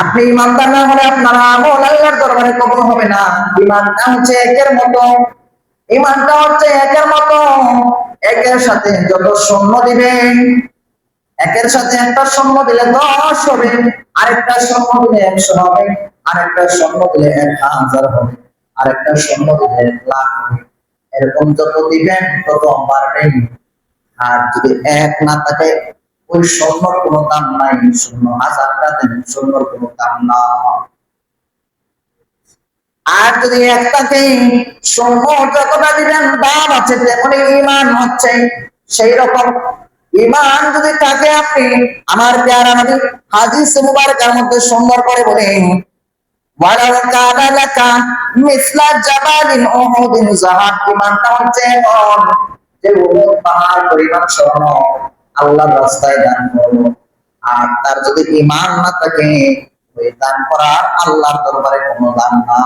আপনি ইমানদার না হলে আপনার আমল আল্লাহর দরবারে কবুল হবে না। ইমানটা হচ্ছে একের মতো। ইমানটা হচ্ছে একের মতো। একের সাথে যত শূন্য দিবেন, একের সাথে একটা শূন্য দিলে দশ হবে, আরেকটা শূন্য দিলে একশো হবে, আরেকটা শূন্য দিলে এক হাজার হবে, আরেকটা শূন্য দিলে এক লাখ হবে। এরকম যত দিবেন, তত বাড়বেন। আর যদি এক না থাকে ওই স্বর্ণর কোনো দাম নাই শূন্য হাজারটা দেন স্বর্ণর কোনো দাম না। আর যদি একটাকে স্বর্ণ যতটা দিবেন, দাম আছে, তেমনি ইমান হচ্ছে। সেই রকম ইমান যদি থাকে আপনি, আমার পেয়ারা নবী, হাদিস মুবারকের মধ্যে সুন্দর করে বলেন ওয়ালাউ কানা লাকা মিসলা জাবালিন ইমানটা হচ্ছে যে উহুদ পাহাড় পরিমাণ স্বর্ণ আল্লাহর রাস্তায় দান করো আর তার যদি ইমান না থাকে, ওই দান করার আল্লাহর দরবারে কোনো দান না